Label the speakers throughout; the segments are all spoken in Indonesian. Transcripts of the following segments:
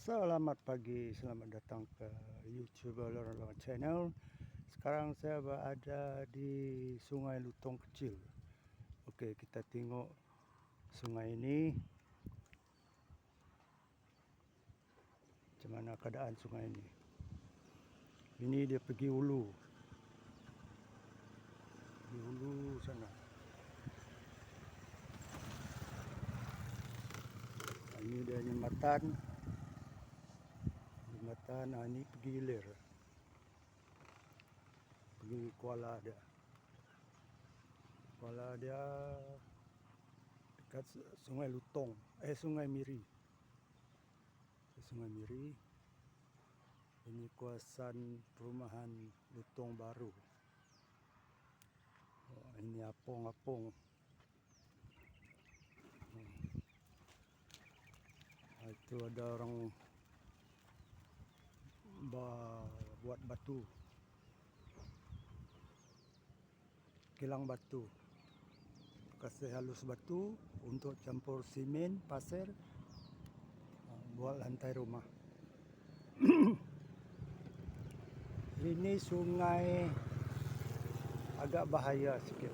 Speaker 1: Selamat pagi, selamat datang ke YouTube Lorong Channel. Sekarang saya berada di Sungai Lutong Kecil. Oke, kita tengok sungai ini. Macam mana keadaan sungai ini? Ini dia pergi hulu. Di sana. Ini dia jembatan. Ah, ini pergi Kuala dia. Kuala dia dekat su- Sungai Lutong, eh Sungai Miri. Sungai Miri. Ini kawasan perumahan Lutong Baru. Oh, ini apung-apung. Hmm. Itu ada orang ba- buat batu. Kilang batu. Kasih halus batu untuk campur simen, pasir buat lantai rumah. Ini sungai agak bahaya sikit.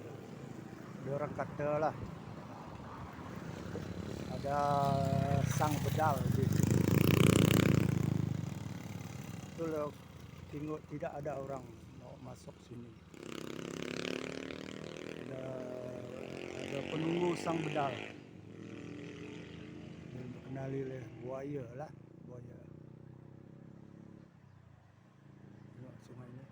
Speaker 1: Orang kata lah ada sang bedal di sini. Itulah tengok tidak ada orang mau masuk sini. Ada ada penunggu sang bedal. Yang dikenali oleh buaya lah, buaya. Tengok sungai ini.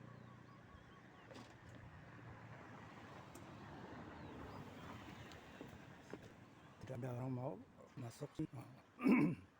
Speaker 1: Tidak ada orang mau masuk sini.